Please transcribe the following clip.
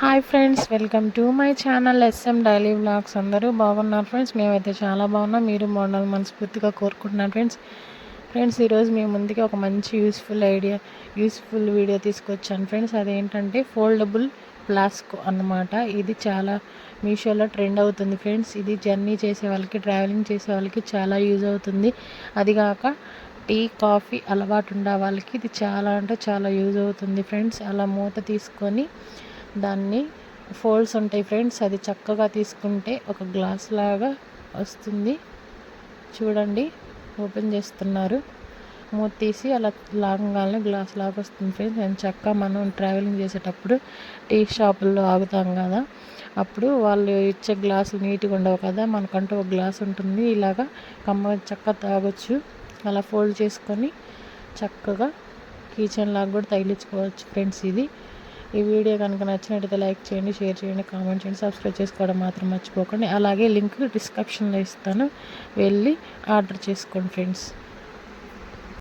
Hi friends welcome to my channel SM daily vlogs. అందరూ బాగున్నారు friends? మేమైతే చాలా బాగున్నాం. మీరు బాగున్నారు మనస్ఫూర్తిగా కోరుకుంటున్నాను ఫ్రెండ్స్. ఫ్రెండ్స్ ఈరోజు మేము ముందుగా ఒక మంచి యూస్ఫుల్ ఐడియా యూస్ఫుల్ వీడియో తీసుకొచ్చాను ఫ్రెండ్స్. అదేంటంటే ఫోల్డబుల్ ఫ్లాస్క్ అన్నమాట. ఇది చాలా మీషోలో ట్రెండ్ అవుతుంది ఫ్రెండ్స్. ఇది జర్నీ చేసే వాళ్ళకి ట్రావెలింగ్ చేసే వాళ్ళకి చాలా యూజ్ అవుతుంది. అదిగాక టీ కాఫీ అలవాటు ఉండే వాళ్ళకి ఇది చాలా అంటే చాలా యూజ్ అవుతుంది ఫ్రెండ్స్. అలా మూత తీసుకొని దాన్ని ఫోల్డ్స్ ఉంటాయి ఫ్రెండ్స్. అది చక్కగా తీసుకుంటే ఒక గ్లాస్ లాగా వస్తుంది. చూడండి ఓపెన్ చేస్తున్నారు. మూత తీసి అలా లాగంగానే గ్లాస్ లాగా వస్తుంది ఫ్రెండ్స్. నేను చక్కగా మనం ట్రావెలింగ్ చేసేటప్పుడు టీ షాపుల్లో ఆగుతాం కదా అప్పుడు వాళ్ళు ఇచ్చే గ్లాసులు నీట్గా ఉండవు కదా. మనకంటూ ఒక గ్లాస్ ఉంటుంది. ఇలాగా కమ్మ చక్క తాగొచ్చు. అలా ఫోల్డ్ చేసుకొని చక్కగా కిచెన్ లాగా కూడా తగిలించుకోవచ్చు ఫ్రెండ్స్ ఇది. ఈ వీడియో కనుక నచ్చినట్టయితే లైక్ చేయండి షేర్ చేయండి కామెంట్ చేయండి సబ్స్క్రైబ్ చేసుకోవడం మాత్రం మర్చిపోకండి. అలాగే లింక్ డిస్క్రిప్షన్లో ఇస్తాను. వెళ్ళి ఆర్డర్ చేసుకోండి ఫ్రెండ్స్.